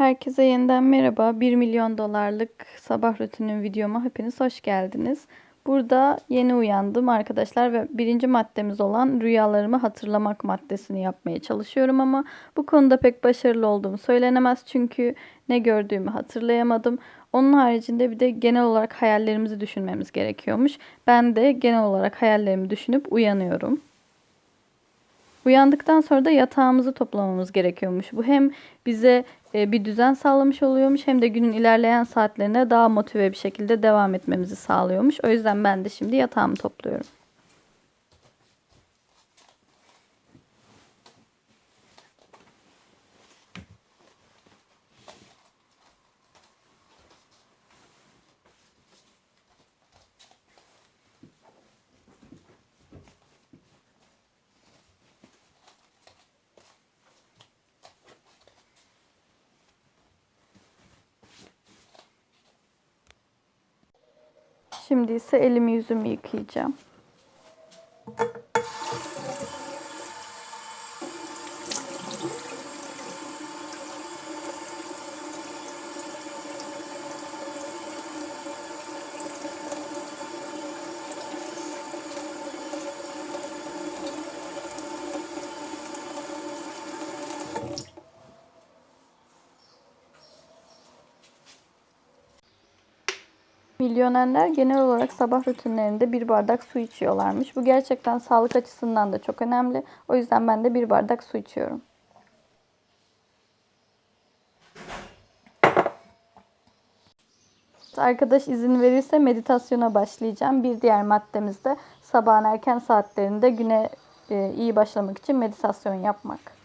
Herkese yeniden merhaba. 1 milyon dolarlık sabah rutinin videoma hepiniz hoş geldiniz. Burada yeni uyandım arkadaşlar ve birinci maddemiz olan rüyalarımı hatırlamak maddesini yapmaya çalışıyorum ama bu konuda pek başarılı olduğum söylenemez çünkü ne gördüğümü hatırlayamadım. Onun haricinde bir de genel olarak hayallerimizi düşünmemiz gerekiyormuş. Ben de genel olarak hayallerimi düşünüp uyanıyorum. Uyandıktan sonra da yatağımızı toplamamız gerekiyormuş. Bu hem bize e, bir düzen sağlamış oluyormuş hem de günün ilerleyen saatlerine daha motive bir şekilde devam etmemizi sağlıyormuş. O yüzden ben de şimdi yatağımı topluyorum. Şimdi ise elimi yüzümü yıkayacağım. Milyonerler genel olarak sabah rutinlerinde bir bardak su içiyorlarmış. Bu gerçekten sağlık açısından da çok önemli. O yüzden ben de bir bardak su içiyorum. Arkadaş izin verirse meditasyona başlayacağım. Bir diğer maddemiz de sabahın erken saatlerinde güne e, iyi başlamak için meditasyon yapmak.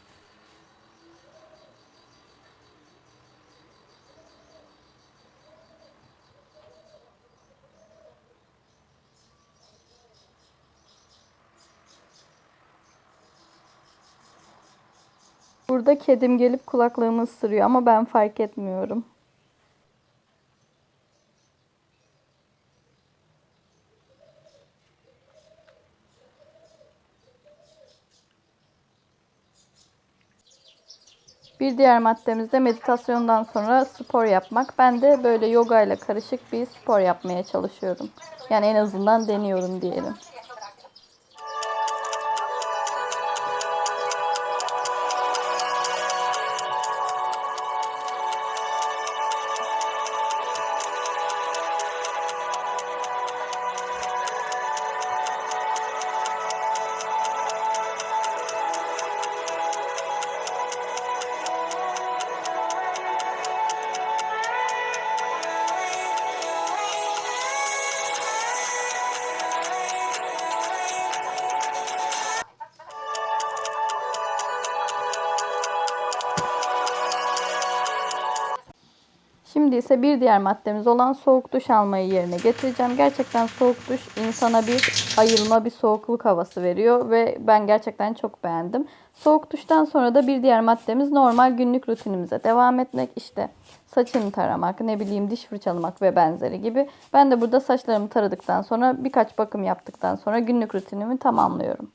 Burada kedim gelip kulaklığımı ısırıyor ama ben fark etmiyorum. Bir diğer maddemiz de meditasyondan sonra spor yapmak. Ben de böyle yoga ile karışık bir spor yapmaya çalışıyorum. Yani en azından deniyorum diyelim. Şimdi ise bir diğer maddemiz olan soğuk duş almayı yerine getireceğim. Gerçekten soğuk duş insana bir ayılma, bir soğukluk havası veriyor ve ben gerçekten çok beğendim. Soğuk duştan sonra da bir diğer maddemiz normal günlük rutinimize devam etmek. İşte saçını taramak, ne bileyim diş fırçalamak ve benzeri gibi. Ben de burada saçlarımı taradıktan sonra birkaç bakım yaptıktan sonra günlük rutinimi tamamlıyorum.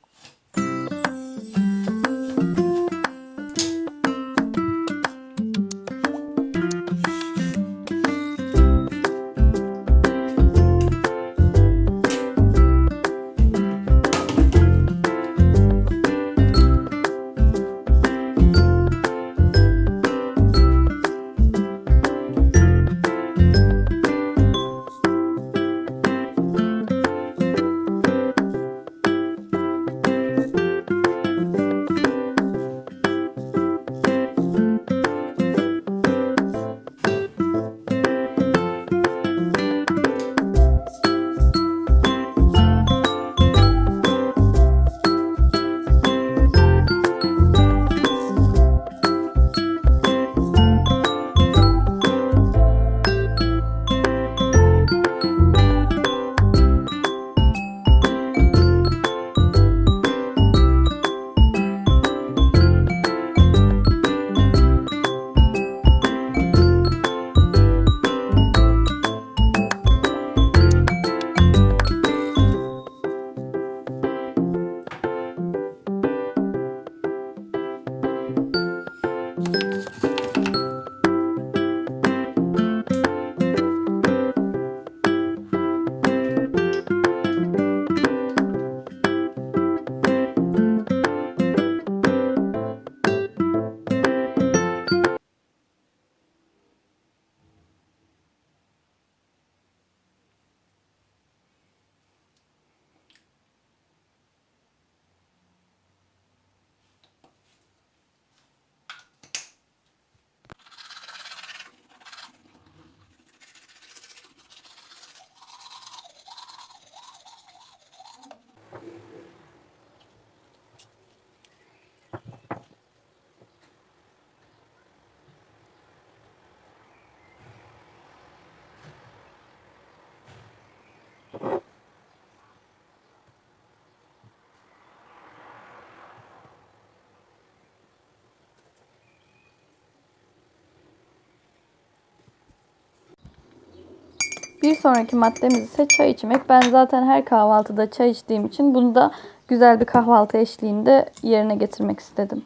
Bir sonraki maddemiz ise çay içmek. Ben zaten her kahvaltıda çay içtiğim için bunu da güzel bir kahvaltı eşliğinde yerine getirmek istedim.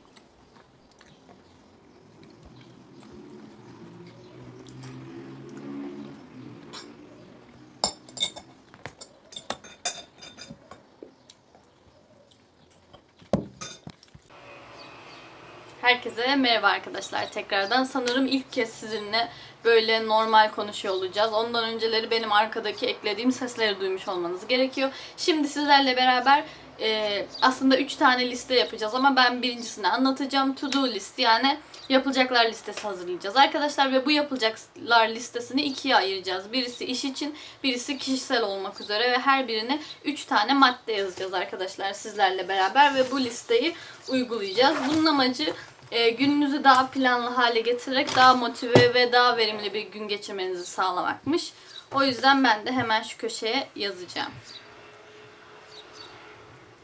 Herkese merhaba arkadaşlar tekrardan. Sanırım ilk kez sizinle böyle normal konuşuyor olacağız. Ondan önceleri benim arkadaki eklediğim sesleri duymuş olmanız gerekiyor. Şimdi sizlerle beraber e, aslında 3 tane liste yapacağız ama ben birincisini anlatacağım. To do list yani yapılacaklar listesi hazırlayacağız arkadaşlar ve bu yapılacaklar listesini ikiye ayıracağız. Birisi iş için, birisi kişisel olmak üzere ve her birine 3 tane madde yazacağız arkadaşlar sizlerle beraber ve bu listeyi uygulayacağız. Bunun amacı e, gününüzü daha planlı hale getirerek daha motive ve daha verimli bir gün geçirmenizi sağlamakmış. O yüzden ben de hemen şu köşeye yazacağım.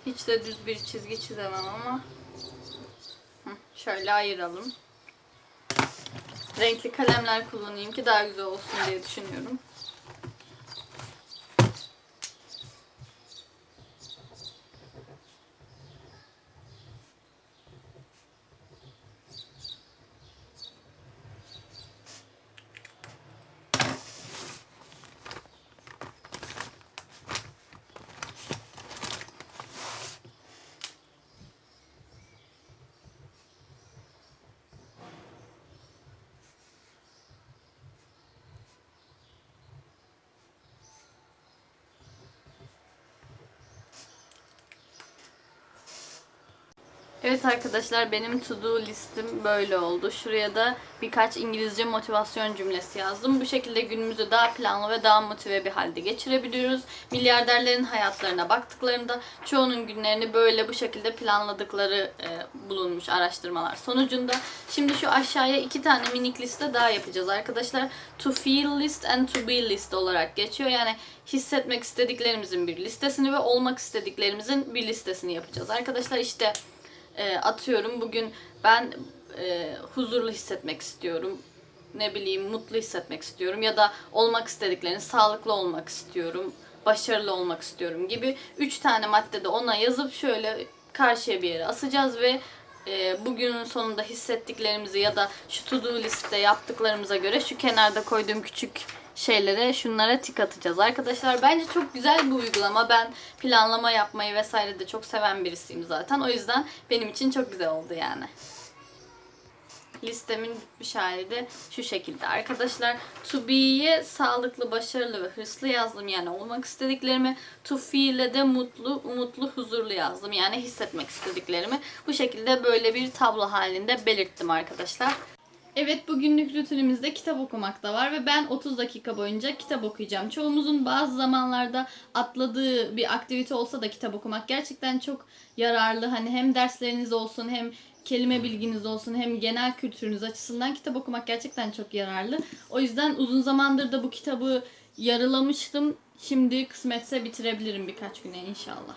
Hiç de düz bir çizgi çizemem ama. Şöyle ayıralım. Renkli kalemler kullanayım ki daha güzel olsun diye düşünüyorum. Evet arkadaşlar benim to do listim böyle oldu. Şuraya da birkaç İngilizce motivasyon cümlesi yazdım. Bu şekilde günümüzü daha planlı ve daha motive bir halde geçirebiliyoruz. Milyarderlerin hayatlarına baktıklarında çoğunun günlerini böyle bu şekilde planladıkları e, bulunmuş araştırmalar sonucunda. Şimdi şu aşağıya iki tane minik liste daha yapacağız arkadaşlar. To feel list and to be list olarak geçiyor. Yani hissetmek istediklerimizin bir listesini ve olmak istediklerimizin bir listesini yapacağız. Arkadaşlar işte e, atıyorum bugün ben e, huzurlu hissetmek istiyorum. Ne bileyim mutlu hissetmek istiyorum ya da olmak istediklerini sağlıklı olmak istiyorum. Başarılı olmak istiyorum gibi üç tane maddede ona yazıp şöyle karşıya bir yere asacağız ve e, bugünün sonunda hissettiklerimizi ya da şu to do liste yaptıklarımıza göre şu kenarda koyduğum küçük şeylere şunlara tik atacağız arkadaşlar. Bence çok güzel bir uygulama. Ben planlama yapmayı vesaire de çok seven birisiyim zaten. O yüzden benim için çok güzel oldu yani. Listemin bitmiş hali de şu şekilde. Arkadaşlar to be'ye sağlıklı, başarılı ve hırslı yazdım. Yani olmak istediklerimi. To feel'e de mutlu, umutlu, huzurlu yazdım. Yani hissetmek istediklerimi. Bu şekilde böyle bir tablo halinde belirttim arkadaşlar. Evet bugünlük rutinimizde kitap okumak da var ve ben 30 dakika boyunca kitap okuyacağım. Çoğumuzun bazı zamanlarda atladığı bir aktivite olsa da kitap okumak gerçekten çok yararlı. Hani hem dersleriniz olsun hem kelime bilginiz olsun hem genel kültürünüz açısından kitap okumak gerçekten çok yararlı. O yüzden uzun zamandır da bu kitabı yarılamıştım. Şimdi kısmetse bitirebilirim birkaç güne inşallah.